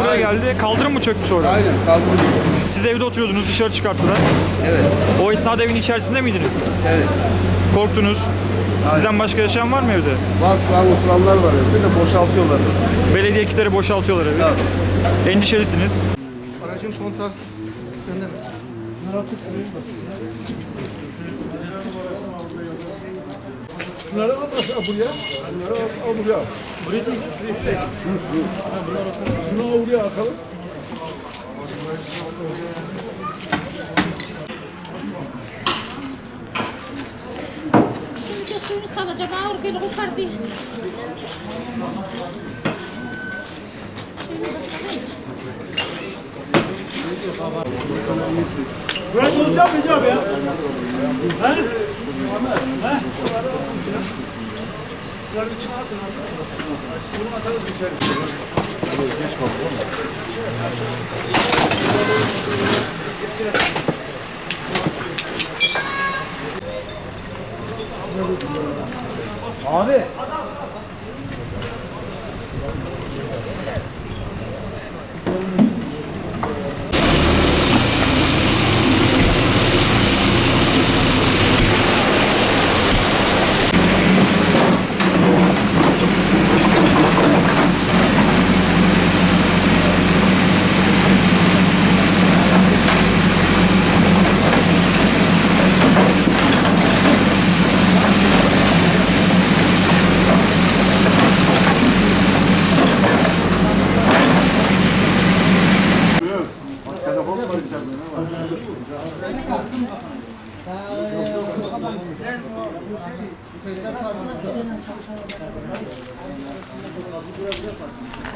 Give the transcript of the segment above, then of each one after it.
buraya geldi. Kaldırım mı çöktü sonra? Aynen kaldırıyor. Siz evde oturuyordunuz, dışarı çıkarttılar. Evet. O esnada evin içerisinde miydiniz? Evet. Korktunuz. Sizden başka yaşayan var mı evde? Var şu an oturanlar var evde de boşaltıyorlar. Belediye ekipleri boşaltıyorlar evi. Tabii. Endişelisiniz. Aracın kontası sende mi? Şunları al aşağı buraya. Şunları al, al buraya. Buraya değil mi? Şunu, şunu. Şunu al buraya atalım. Suyunu salacağım. Ağır gel kokar diye. Buraya olacak mı ya? Şunları bir çıkartın. Şunu atalım içeri. Geç kaldı. Abi.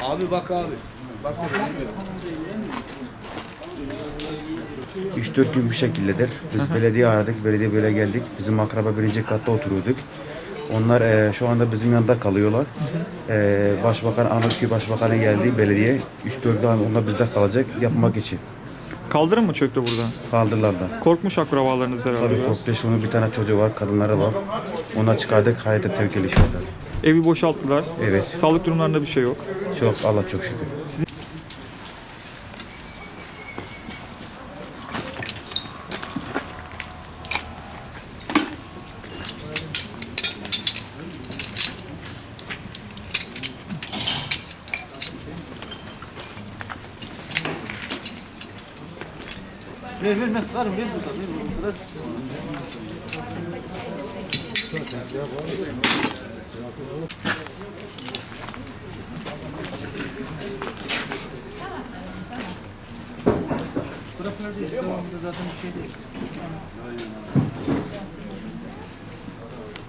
Abi bak abi. Bak abi. 3-4 gün bu şekildedir. Biz belediye aradık, belediye böyle geldik. Bizim akraba birinci katta oturuyorduk. Onlar eee, şu anda bizim yanında kalıyorlar. Eee, Başbakan, Anıtköy Başbakanı geldi belediye. 3-4 gün onlar bizde kalacak yapmak için. Kaldırım mı çöktü burada? Kaldırırlar da. Korkmuş akrabalarınız herhalde Tabii biraz. korktu. Onun bir tane çocuğu var, kadınları var. Ona çıkardık, hayata tehlikeli şeyler. Evi boşalttılar. Evet. Sağlık durumlarında bir şey yok. Çok, Allah çok şükür. Ver ver ben sıkarım ver burada. Ver burada. Zaten bir şey değil.